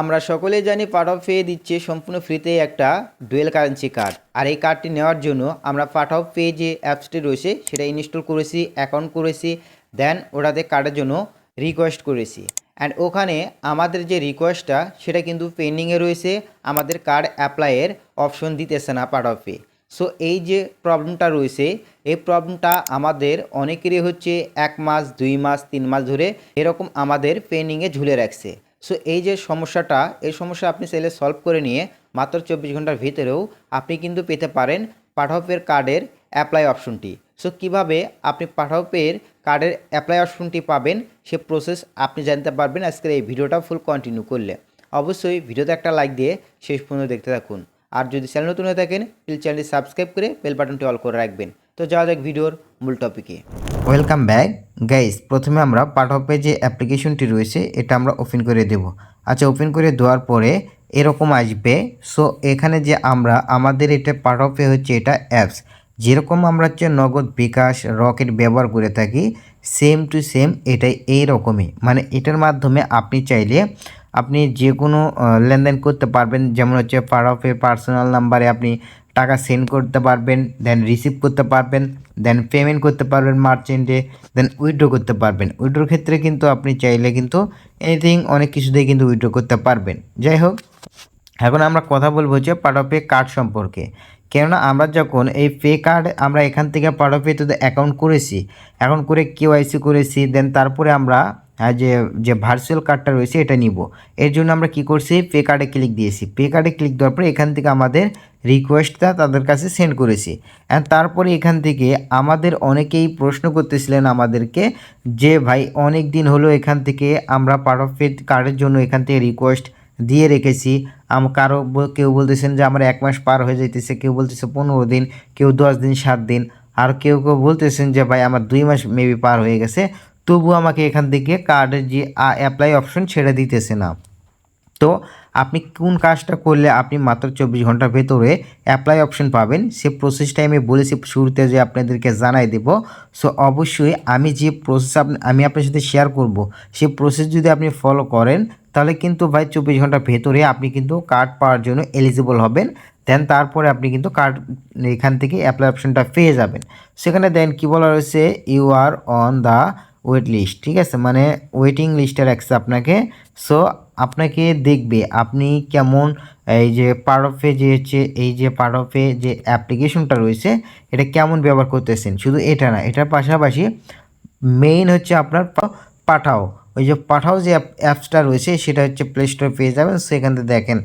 আমরা সকলেই জানি পার্ট অফ পে দিচ্ছে সম্পূর্ণ ফ্রিতে একটা ডুয়েল কারেন্সি কার্ড। আর এই কার্ডটি নেওয়ার জন্য আমরা অফ পে যে অ্যাপসটি রয়েছে সেটা ইনস্টল করেছি, অ্যাকাউন্ট করেছি, দেন ওটাতে কার্ডের জন্য রিকোয়েস্ট করেছি। অ্যান্ড ওখানে আমাদের যে রিকোয়েস্টটা সেটা কিন্তু পেন্ডিংয়ে রয়েছে, আমাদের কার্ড অ্যাপ্লাইয়ের অপশন দিতেছে না অফ পে সো এই যে প্রবলেমটা রয়েছে, এই প্রবলেমটা আমাদের অনেকেরই হচ্ছে এক মাস, দুই মাস, তিন মাস ধরে এরকম আমাদের পেন্ডিংয়ে ঝুলে রাখছে। সো এই যে সমস্যাটা, এই সমস্যা আপনি সেলে সলভ করে নিয়ে মাত্র চব্বিশ ঘণ্টার ভিতরেও আপনি কিন্তু পেতে পারেন পাঠাওপের কার্ডের অ্যাপ্লাই অপশনটি সো কীভাবে আপনি পাঠাওপের কার্ডের অ্যাপ্লাই অপশনটি পাবেন, সে প্রসেস আপনি জানতে পারবেন আজকের এই ভিডিওটা ফুল কন্টিনিউ করলে। অবশ্যই ভিডিওতে একটা লাইক দিয়ে শেষ পর্যন্ত দেখতে থাকুন। আর যদি চ্যানেল নতুন হয়ে থাকেন প্লিজ চ্যানেলটি সাবস্ক্রাইব করে বেল বাটনটি অল করে রাখবেন। তো যাওয়া যাক ভিডিওর মূল টপিকে ওয়েলকাম ব্যাক গাইস প্রথমে আমরা পার্ট অফে যে অ্যাপ্লিকেশনটি রয়েছে, এটা আমরা ওপেন করে দেব। আচ্ছা ওপেন করে দেওয়ার পরে এরকম আসবে। সো এখানে যে আমরা, আমাদের এটা পার্ট অফে হচ্ছে এটা অ্যাপস যেরকম আমরা হচ্ছে নগদ বিকাশ, রকেট ব্যবহার করে থাকি সেম টু সেম এটাই এই রকমই মানে এটার মাধ্যমে আপনি চাইলে আপনি যে কোনো লেনদেন করতে পারবেন। যেমন হচ্ছে পার অফের পার্সোনাল নাম্বারে আপনি টাকা সেন্ড করতে পারবেন দেন রিসিভ করতে পারবেন দেন পেমেন্ট করতে পারবেন মার্চেন্টে দেন উইথড্র করতে পারবেন। উইথড্রোর ক্ষেত্রে কিন্তু আপনি চাইলে কিন্তু এনিথিং অনেক কিছু দিয়ে কিন্তু উইথড্র করতে পারবেন। যাই হোক, এখন আমরা কথা বলব যে পার্ট অফ পে কার্ড সম্পর্কে। কেননা আমরা যখন এই পে কার্ড আমরা এখান থেকে অফ পেতে অ্যাকাউন্ট করেছি অ্যাকাউন্ট করে কেওয়াইসি করেছি দেন তারপরে আমরা যে যে ভার্চুয়াল কার্ডটা রয়েছে এটা নিব। এর জন্য আমরা কি করছি? পে কার্ডে ক্লিক দিয়েছি। পে কার্ডে ক্লিক দেওয়ার পরে এখান থেকে আমাদের রিকোয়েস্টটা তাদের কাছে সেন্ড করেছি। অ্যান্ড তারপরে এখান থেকে আমাদের অনেকেই প্রশ্ন করতেছিলেন আমাদেরকে যে, ভাই, অনেক দিন হলো এখান থেকে আমরা পার্ট অফ পে কার্ডের জন্য এখান থেকে রিকোয়েস্ট দিয়ে রেখেছি। আম, কারও কেউ বলতেছেন যে, আমার এক মাস পার হয়ে যাইতেছে। কেউ বলতেছে, পনেরো দিন। কেউ দশ দিন, সাত দিন। আর কেউ কেউ বলতেছেন যে, ভাই, আমার দুই মাস মেবি পার হয়ে গেছে। তবু আমাকে এখান থেকে কার্ডের যে অ্যাপ্লাই অপশন ছেড়ে দিতেছে না। তো আপনি কোন কাজটা করলে আপনি মাত্র চব্বিশ ঘণ্টার ভেতরে অ্যাপ্লাই অপশন পাবেন, সে প্রসেসটাই আমি বলেছি শুরুতে যে আপনাদেরকে জানাই দেব। সো অবশ্যই আমি যে প্রসেস আমি আপনার সাথে শেয়ার করব, সে প্রসেস যদি আপনি ফলো করেন, তাহলে কিন্তু ভাই চব্বিশ ঘণ্টার ভেতরে আপনি কিন্তু কার্ড পাওয়ার জন্য এলিজিবল হবেন। দেন তারপরে আপনি কিন্তু কার্ড এখান থেকে অ্যাপ্লাই অপশনটা পেয়ে যাবেন। সেখানে দেন কি বলা রয়েছে? You are on the wait list ঠিক আছে? মানে ওয়েটিং লিস্টে রাখছে আপনাকে। সো আপনাকে দেখবে আপনি কেমন, এই যে পার অফে যে হচ্ছে, এই যে পার অফে যে অ্যাপ্লিকেশনটা রয়েছে, এটা কেমন ব্যবহার করতেছেন? শুধু এটা না, এটার পাশাপাশি মেইন হচ্ছে আপনার পাঠাও। ওই যে পাঠাও যে অ্যাপসটা রয়েছে, সেটা হচ্ছে প্লে স্টোরে পেয়ে যাবেন। সেখান থেকে দেখেন,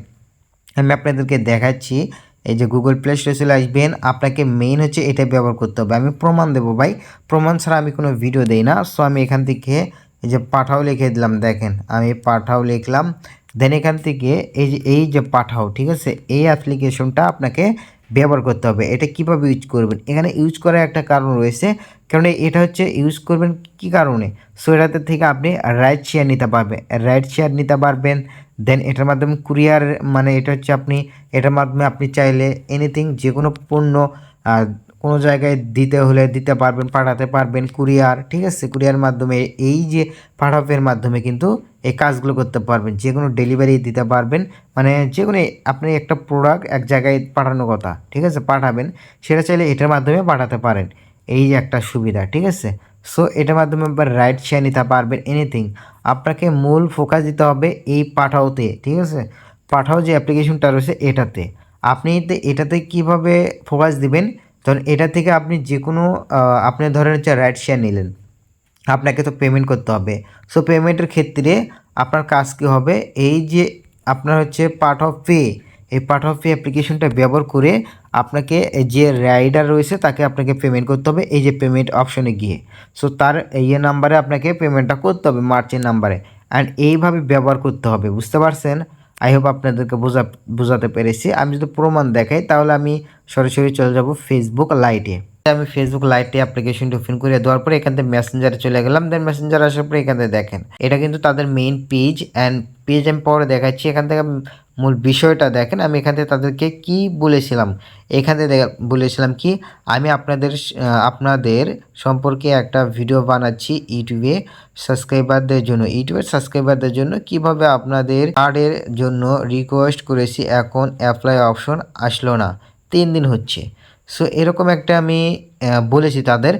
আমি আপনাদেরকে দেখাচ্ছি। এই যে গুগল প্লে স্টোরে চলে আসবেন, আপনাকে মেইন হচ্ছে এটা ব্যবহার করতে হবে। আমি প্রমাণ দেবো ভাই। প্রমাণ ছাড়া আমি কোনো ভিডিও দেই না। সো আমি এখান থেকে এই যে পাঠাও লিখে দিলাম, দেখেন। আমি পাঠাও লিখলাম। দেন এখান থেকে এই যে এই যে পাঠাও, ঠিক আছে? এই অ্যাপ্লিকেশনটা আপনাকে ব্যবহার করতে হবে। এটা কীভাবে ইউজ করবেন? এখানে ইউজ করার একটা কারণ রয়েছে। কারণ এটা হচ্ছে ইউজ করবেন কি কারণে? সো এটাতে থেকে আপনি রাইট শেয়ার নিতে পারবেন। রাইট শেয়ার নিতে পারবেন দেন এটার মাধ্যমে কুরিয়ার মানে এটা হচ্ছে আপনি, এটার মাধ্যমে আপনি চাইলে এনিথিং যে কোনো পণ্য কোনো জায়গায় দিতে হলে দিতে পারবেন, পাঠাতে পারবেন কুরিয়ার, ঠিক আছে? কুরিয়ার মাধ্যমে এই যে পাঠাপের মাধ্যমে কিন্তু এই কাজগুলো করতে পারবেন। যে কোনো ডেলিভারি দিতে পারবেন। মানে যে কোনো আপনি একটা প্রোডাক্ট এক জায়গায় পাঠানোর কথা, ঠিক আছে? পাঠাবেন, সেটা চাইলে এটার মাধ্যমে পাঠাতে পারেন। এই যে একটা সুবিধা, ঠিক আছে? সো এটার মাধ্যমে আবার রাইট শেয়ার নিতে পারবেন এনিথিং আপনাকে মূল ফোকাস দিতে হবে এই পাঠাওতে, ঠিক আছে? পাঠাও যে অ্যাপ্লিকেশনটা রয়েছে এটাতে। আপনি এটাতে কীভাবে ফোকাস দিবেন? ধরুন এটা থেকে আপনি যে কোনো আপনি ধরেন হচ্ছে রাইট শেয়ার নিলেন। আপনাকে তো পেমেন্ট করতে হবে। সো পেমেন্টের ক্ষেত্রে আপনার কাজ কী হবে? এই যে আপনার হচ্ছে পার্ট অফ পে এই পার্ট অফ পে অ্যাপ্লিকেশনটা ব্যবহার করে আপনাকে যে রাইডার রয়েছে তাকে আপনাকে পেমেন্ট করতে হবে এই যে পেমেন্ট অপশনে গিয়ে। সো তার ইয়ে নাম্বারে আপনাকে পেমেন্টটা করতে হবে মার্চের নাম্বারে অ্যান্ড এইভাবে ব্যবহার করতে হবে, বুঝতে পারছেন? আই হোপ আপনাদেরকে বোঝা, বোঝাতে পেরেছি। আমি যদি প্রমাণ দেখাই, তাহলে আমি সরাসরি চলে যাব ফেসবুক লাইটে আমি ফেসবুক লাইটে অ্যাপ্লিকেশনটি ওপেন করে দেওয়ার পরে এখান থেকে মেসেঞ্জারে চলে গেলাম। দেন মেসেঞ্জার আসার পরে এখান থেকে দেখেন, এটা কিন্তু তাদের মেইন পেজ অ্যান্ড পেজ আমি পরে দেখাচ্ছি। এখান থেকে মূল বিষয়টা দেখেন, আমি এখান থেকে তাদেরকে কি বলেছিলাম? এখান থেকে বলেছিলাম কি, আমি আপনাদের আপনাদের সম্পর্কে একটা ভিডিও বানাচ্ছি ইউটিউবে সাবস্ক্রাইবারদের জন্য। ইউটিউবের সাবস্ক্রাইবারদের জন্য কীভাবে আপনাদের কার্ডের জন্য রিকোয়েস্ট করেছি, এখন অ্যাপ্লাই অপশন আসলো না। তিন দিন হচ্ছে। সো এরকম একটা আমি বলেছি তাদের।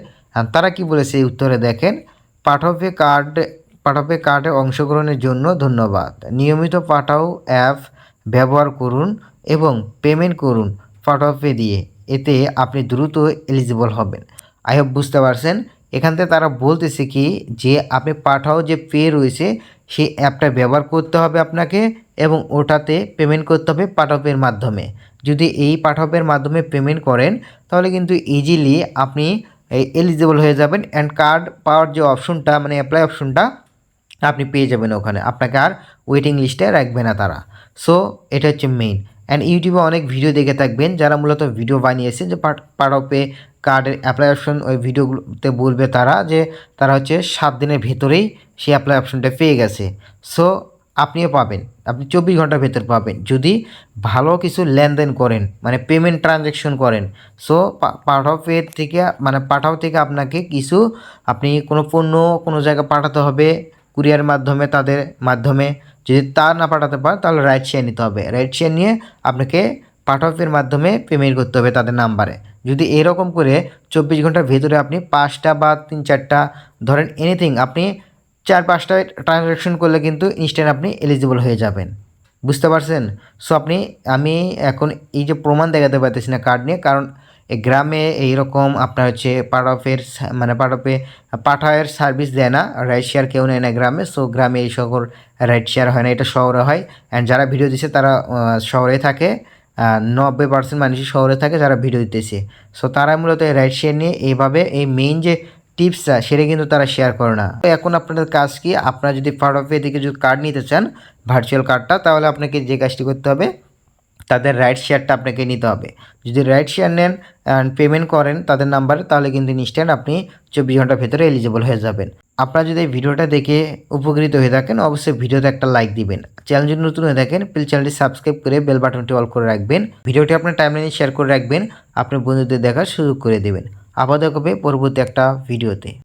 তারা কি বলেছে? এই উত্তরে দেখেন পাঠবে কার্ড পাঠাবে কার্ডে অংশগ্রহণের জন্য ধন্যবাদ। নিয়মিত পাঠাও অ্যাপ ব্যবহার করুন এবং পেমেন্ট করুন পাঠাবে দিয়ে। এতে আপনি দ্রুত এলিজিবল হবেন। আই হোপ বুঝতে পারছেন। এখান থেকে তারা বলতেছে কি, যে আপনি পাঠাও যে পে রয়েছে, সেই অ্যাপটা ব্যবহার করতে হবে আপনাকে এবং ওটাতে পেমেন্ট করতে হবে পাঠাপের মাধ্যমে। যদি এই পাঠপের মাধ্যমে পেমেন্ট করেন, তাহলে কিন্তু ইজিলি আপনি এলিজিবল হয়ে যাবেন অ্যান্ড কার্ড পাওয়ার যে অপশনটা মানে অ্যাপ্লাই অপশনটা আপনি পেয়ে যাবেন ওখানে। আপনাকে আর ওয়েটিং লিস্টে রাখবে না তারা। সো এটা হচ্ছে মেইন অ্যান্ড ইউটিউবে অনেক ভিডিও দেখে থাকবেন, যারা মূলত ভিডিও বানিয়েছে যে পাড়পে কার্ডের অ্যাপ্লাই অপশন ওই ভিডিওগুলোতে বলবে তারা যে তারা হচ্ছে সাত দিনের ভেতরেই সেই অ্যাপ্লাই অপশনটা পেয়ে গেছে। সো আপনিও পাবেন। আপনি চব্বিশ ঘণ্টার ভেতর পাবেন। যদি ভালো কিছু লেনদেন করেন মানে পেমেন্ট ট্রানজ্যাকশন করেন সো পাঠাও পে থেকে মানে পাঠাও থেকে আপনাকে কিছু, আপনি কোনো পণ্য কোনো জায়গায় পাঠাতে হবে, কুরিয়ার মাধ্যমে, তাদের মাধ্যমে, যদি তা না পাঠাতে পারে তাহলে রাইট শেয়ার নিতে হবে। রাইট শেয়ার নিয়ে আপনাকে পাঠাপের মাধ্যমে পেমেন্ট করতে হবে তাদের নাম্বারে যদি এরকম করে চব্বিশ ঘণ্টার ভেতরে আপনি পাঁচটা বা তিন চারটা, ধরেন এনিথিং আপনি চার পাঁচটা ট্রানজ্যাকশন করলে কিন্তু ইনস্ট্যান্ট আপনি এলিজিবল হয়ে যাবেন। বুঝতে পারছেন? সো আপনি, আমি এখন এই যে প্রমাণ দেখাতে পারতেছি না কার্ড নিয়ে, কারণ গ্রামে এইরকম আপনার হচ্ছে পার্ট অফের মানে পার্ট অফে পাঠায়ের সার্ভিস দেয় না রাইড শেয়ার কেউ নেয় না গ্রামে। সো গ্রামে এই সকল রাইড শেয়ার হয় না, এটা শহরে হয়। অ্যান্ড যারা ভিডিও দিচ্ছে তারা শহরে থাকে। নব্বই পার্সেন্ট মানুষই শহরে থাকে যারা ভিডিও দিতেছে। সো তারা মূলত এই রাইড শেয়ার নিয়ে এইভাবে এই মেইন যে টিপসটা সেটা কিন্তু তারা শেয়ার করে না। তো এখন আপনাদের কাজ কি? আপনারা যদি পার্ট অফ থেকে যদি কার্ড নিতে চান ভার্চুয়াল কার্ডটা তাহলে আপনাকে যে কাজটি করতে হবে, তাদের রাইট শেয়ারটা আপনাকে নিতে হবে। যদি রাইট শেয়ার নেন অ্যান্ড পেমেন্ট করেন তাদের নাম্বারে তাহলে কিন্তু ইনস্ট্যান্ট আপনি চব্বিশ ঘণ্টার ভেতরে এলিজিবল হয়ে যাবেন। আপনারা যদি এই ভিডিওটা দেখে উপকৃত হয়ে থাকেন, অবশ্যই ভিডিওতে একটা লাইক দিবেন। চ্যানেল যদি নতুন হয়ে থাকেন প্লিজ চ্যানেলটি সাবস্ক্রাইব করে বেল বাটনটি অল করে রাখবেন। ভিডিওটি আপনার টাইমলাইনে শেয়ার করে রাখবেন। আপনার বন্ধুদের দেখার সুযোগ করে দেবেন। আপাতত হবে পরবর্তী একটা ভিডিওতে।